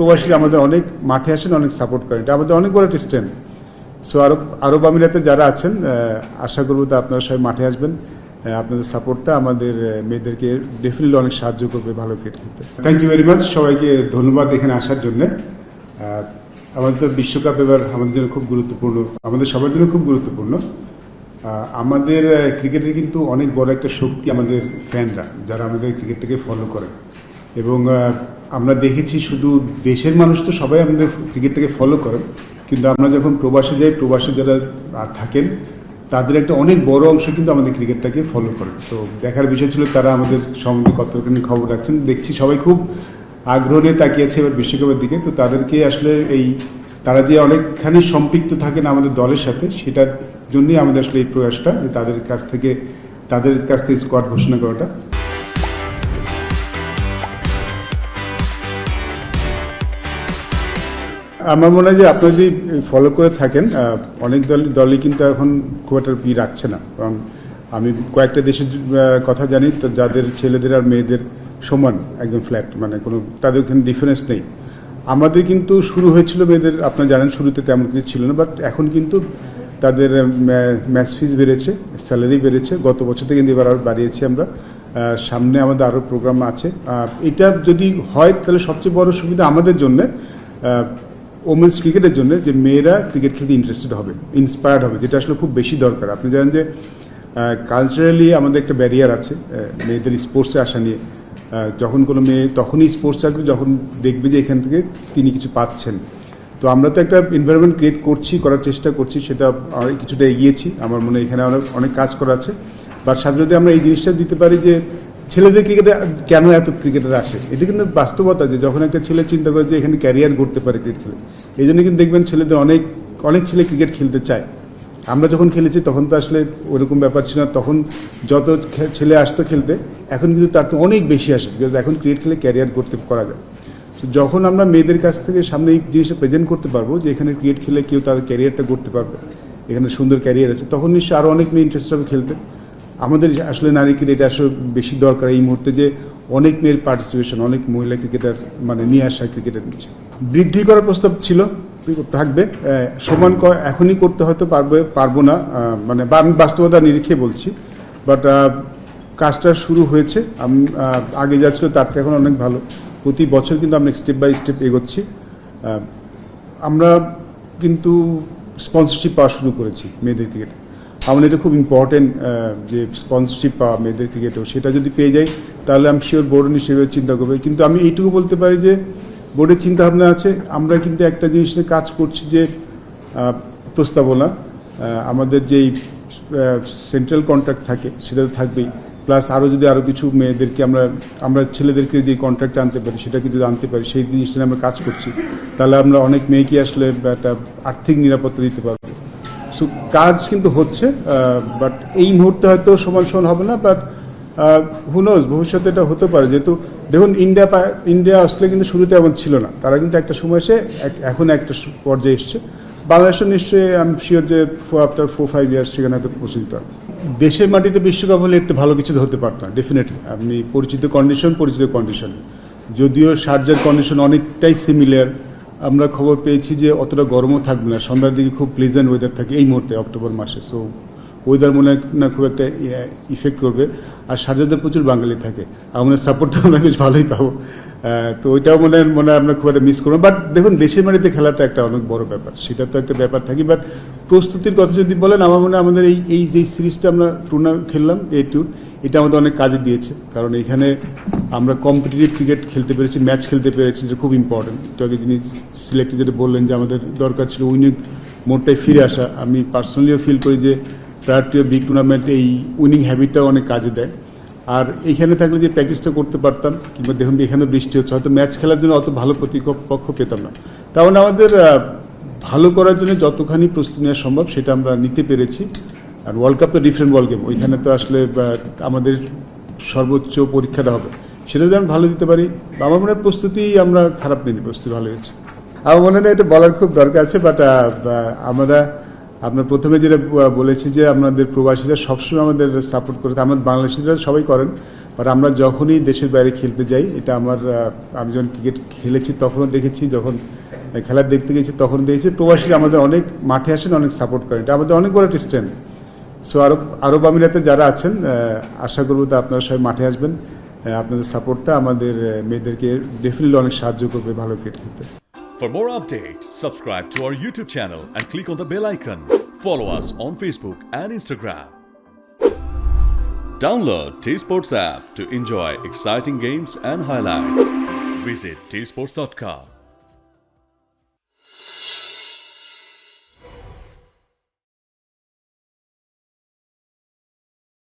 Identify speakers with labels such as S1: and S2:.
S1: প্রবাসী আমাদের অনেক মাঠে আসেন, অনেক সাপোর্ট করেন। এটা আমাদের অনেক বড় একটা স্ট্রেংথ সো আরব আরব আমিরাতে যারা আছেন আশা করব তো আপনারা সবাই মাঠে আসবেন। আপনাদের সাপোর্টটা আমাদের মেয়েদেরকে ডেফিনেটলি অনেক সাহায্য করবে ভালো ক্রিকেট খেলতে। থ্যাংক ইউ ভেরি মাচ সবাইকে ধন্যবাদ এখানে আসার জন্য। আমাদের তো বিশ্বকাপ এবার আমাদের জন্য খুব গুরুত্বপূর্ণ। আমাদের সবার জন্য খুব গুরুত্বপূর্ণ। আমাদের ক্রিকেটের কিন্তু অনেক বড় একটা শক্তি আমাদের ফ্যানরা যারা আমাদের ক্রিকেটটাকে ফলো করে এবং আমরা দেখেছি শুধু দেশের মানুষ তো সবাই আমাদের ক্রিকেটটাকে ফলো করেন কিন্তু আমরা যখন প্রবাসে যাই, প্রবাসে যারা থাকেন, তাদের একটা অনেক বড় অংশ কিন্তু আমাদের ক্রিকেটটাকে ফলো করে। তো দেখার বিষয় ছিল তারা আমাদের সম্বন্ধে কতখানি খবর রাখছেন। দেখছি সবাই খুব আগ্রহ নিয়ে তাকিয়েছে এবার বিশ্বকাপের দিকে। তো তাদেরকে আসলে এই তারা যে অনেকখানি সম্পৃক্ত থাকেন আমাদের দলের সাথে, সেটার জন্যই আমাদের আসলে এই প্রয়াসটা যে তাদের কাছ থেকে, তাদের কাছ থেকে স্কোয়াড ঘোষণা করাটা। আমার মনে হয় যে আপনি যদি ফলো করে থাকেন অনেক দল, দলই কিন্তু এখন খুব একটা ই রাখছে না। কারণ আমি কয়েকটা দেশের কথা জানি, তো যাদের ছেলেদের আর মেয়েদের সমান একদম ফ্ল্যাট মানে কোনো, তাদের ওখানে ডিফারেন্স নেই। আমাদের কিন্তু শুরু হয়েছিল মেয়েদের, আপনারা জানেন শুরুতে তেমন কিছু ছিল না বাট এখন কিন্তু তাদের ম্যাচ ফিস বেড়েছে স্যালারি বেড়েছে। গত বছর থেকে কিন্তু এবার আরও বাড়িয়েছি আমরা। সামনে আমাদের আরও প্রোগ্রাম আছে। এটা যদি হয়, তাহলে সবচেয়ে বড় সুবিধা আমাদের জন্য ওমেন্স ক্রিকেটের জন্য যে মেয়েরা ক্রিকেট খেলতে ইন্টারেস্টেড হবে ইন্সপায়ার্ড হবে, যেটা আসলে খুব বেশি দরকার। আপনি জানেন যে কালচারালি আমাদের একটা ব্যারিয়ার আছে মেয়েদের স্পোর্টসে আসা নিয়ে। যখন কোনো মেয়ে তখনই স্পোর্টস আসবে, যখন দেখবে যে এখান থেকে তিনি কিছু পাচ্ছেন। তো আমরা তো একটা এনভায়রনমেন্ট ক্রিয়েট করছি, করার চেষ্টা করছি, সেটা কিছুটা এগিয়েছি। আমার মনে এখানে অনেক অনেক কাজ করা আছে। বাট সাথে যদি আমরা এই জিনিসটা দিতে পারি যে ছেলেদের ক্রিকেটে কেন এত ক্রিকেটার আসে এটা কিন্তু বাস্তবতা যে যখন একটা ছেলে চিন্তা করে যে এখানে ক্যারিয়ার করতে পারে ক্রিকেট খেলে, এই জন্য কিন্তু দেখবেন ছেলেদের অনেক অনেক ছেলে ক্রিকেট খেলতে চায়। আমরা যখন খেলেছি তখন তো আসলে ওরকম ব্যাপার ছিল না। তখন যত ছেলে আসতো খেলতে, এখন কিন্তু তার তো অনেক বেশি আসে বিকজ এখন ক্রিকেট খেলে ক্যারিয়ার করতে করা যায়। যখন আমরা মেয়েদের কাছ থেকে সামনে এই জিনিসটা প্রেজেন্ট করতে পারব যে এখানে ক্রিকেট খেলে কেউ তাদের ক্যারিয়ারটা করতে পারবে, এখানে সুন্দর ক্যারিয়ার আছে, তখন নিশ্চয়ই আরও অনেক মেয়ে ইন্টারেস্ট হবে খেলতে। আমাদের আসলে নারী ক্রিকেট আসলে বেশি দরকার এই মুহূর্তে যে অনেক মেয়ের পার্টিসিপেশন অনেক মহিলা ক্রিকেটার মানে নিয়ে আসা ক্রিকেটের নিচে বৃদ্ধি করার প্রস্তাব ছিল, থাকবে। সমান এখনই করতে হয়তো পারবে, পারব না মানে আমি বাস্তবতা নিরিখে বলছি। বাট কাজটা শুরু হয়েছে আগে যা ছিল তার থেকে এখন অনেক ভালো। প্রতি বছর কিন্তু আমরা স্টেপ বাই স্টেপ এগোচ্ছি। আমরা কিন্তু স্পন্সরশিপ পাওয়া শুরু করেছি মেয়েদের ক্রিকেটে আমাদের এটা খুব ইম্পর্টেন্ট যে স্পন্সরশিপ পাওয়া মেয়েদের ক্রিকেটেও সেটা যদি পেয়ে যাই, তাহলে আমি শিওর বোর্ড হিসেবে চিন্তা করবে। কিন্তু আমি এইটুকু বলতে পারি যে বোর্ডের চিন্তা ভাবনা আছে। আমরা কিন্তু একটা জিনিস নিয়ে কাজ করছি যে প্রস্তাবনা আমাদের যেই সেন্ট্রাল কন্ট্রাক্ট থাকে, সেটা তো থাকবেই। প্লাস আরও যদি আরও কিছু মেয়েদেরকে আমরা আমরা ছেলেদেরকে যে কন্ট্রাক্টে আনতে পারি, সেটাকে যদি আনতে পারি, সেই জিনিসটা আমরা কাজ করছি। তাহলে আমরা অনেক মেয়েকে আসলে একটা আর্থিক নিরাপত্তা দিতে পারব। কাজ কিন্তু হচ্ছে বাট এই মুহূর্তে হয়তো সমান সমান হবে না বাট হুনোজ ভবিষ্যতে এটা হতে পারে। যেহেতু, দেখুন ইন্ডিয়া ইন্ডিয়া আসলে কিন্তু শুরুতে এমন ছিল না। তারা কিন্তু একটা সময় এসে এখন একটা পর্যায়ে এসছে। বাংলাদেশও নিশ্চয়ই আমি শিওর যে আফটার ফোর ফাইভ ইয়ার্স সেখানে হয়তো পৌঁছে পারবে। দেশের মাটিতে বিশ্বকাপ হলে একটু ভালো কিছু হতে পারতাম ডেফিনেটলি আপনি পরিচিত কন্ডিশন পরিচিত কন্ডিশন যদিও সার্জার কন্ডিশন অনেকটাই সিমিলার আমরা খবর পেয়েছি যে অতটা গরমও থাকবে না। সন্ধ্যার দিকে খুব প্লেজেন্ট ওয়েদার থাকে এই মুহূর্তে, অক্টোবর মাসে। সো ওয়েদার মনে না খুব একটা ইফেক্ট করবে। আর সার্জারদের প্রচুর বাঙালি থাকে। আমাদের সাপোর্টটা আমরা বেশ ভালোই পাবো। তো ওইটাও মনে হয় মনে হয় আমরা খুব একটা মিস করব বাট দেখুন, দেশের বাড়িতে খেলাটা একটা অনেক বড় ব্যাপার। সেটা তো একটা ব্যাপার থাকি বাট প্রস্তুতির কথা যদি বলেন, আমার মনে আমাদের এই এই, যে সিরিজটা আমরা টুর্নামেন্ট খেললাম এই ট্যুর এটা আমাদের অনেক কাজে দিয়েছে। কারণ এখানে আমরা কম্পিটিটিভ ক্রিকেট খেলতে পেরেছি ম্যাচ খেলতে পেরেছি যেটা খুব ইম্পর্টেন্ট তো আগে যিনি সিলেক্টে যেটা বললেন যে আমাদের দরকার ছিল উইনিং মোডটাই ফিরে আসা। আমি পার্সোনালিও ফিল করি যে প্রায়ার বিগ টুর্নামেন্ট এই উইনিং হ্যাবিটটাও অনেক কাজে দেয়। আর এইখানে থাকলে যে প্র্যাকটিসটা করতে পারতাম, কিংবা দেখুন এখানে বৃষ্টি হচ্ছে, হয়তো ম্যাচ খেলার জন্য অত ভালো প্রতিপক্ষ পেতাম না। তার মানে আমাদের ভালো করার জন্য যতখানি প্রস্তুতি নেওয়া সম্ভব, সেটা আমরা নিতে পেরেছি। আর ওয়ার্ল্ড কাপ তো ডিফারেন্ট ওয়ার্ল্ড গেম ওইখানে তো আসলে আমাদের সর্বোচ্চ পরীক্ষাটা হবে। সেটা যদি আমি ভালো দিতে পারি আমার মনে হয় প্রস্তুতি আমরা খারাপ নিইনি, প্রস্তুতি ভালো হয়েছে। আমার মনে হয় এটা বলার খুব দরকার আছে বাট আমরা আপনার প্রথমে যেটা বলেছি যে আমাদের প্রবাসীরা সবসময় আমাদের সাপোর্ট করে আমাদের বাংলাদেশিরা সবাই করেন বাট আমরা যখনই দেশের বাইরে খেলতে যাই, এটা আমার আমি যখন ক্রিকেট খেলেছি তখনও দেখেছি, যখন খেলা দেখতে গেছি তখন দেখেছি। প্রবাসীরা আমাদের অনেক মাঠে আসেন, অনেক সাপোর্ট করেন। এটা আমাদের অনেক বড় একটা স্ট্রেংথ সো আরব আরব আমিরাতে যারা আছেন আশা করব আপনারা সবাই মাঠে আসবেন আপনাদের সাপোর্টটা আমাদের মেয়েদেরকে ডেফিনেটলি অনেক সাহায্য করবে ভালো ক্রিকেট খেলতে
S2: For more updates, subscribe to our YouTube channel and click on the bell icon. Follow us on Facebook and Instagram. Download T Sports app to enjoy exciting games and highlights. Visit tsports.com.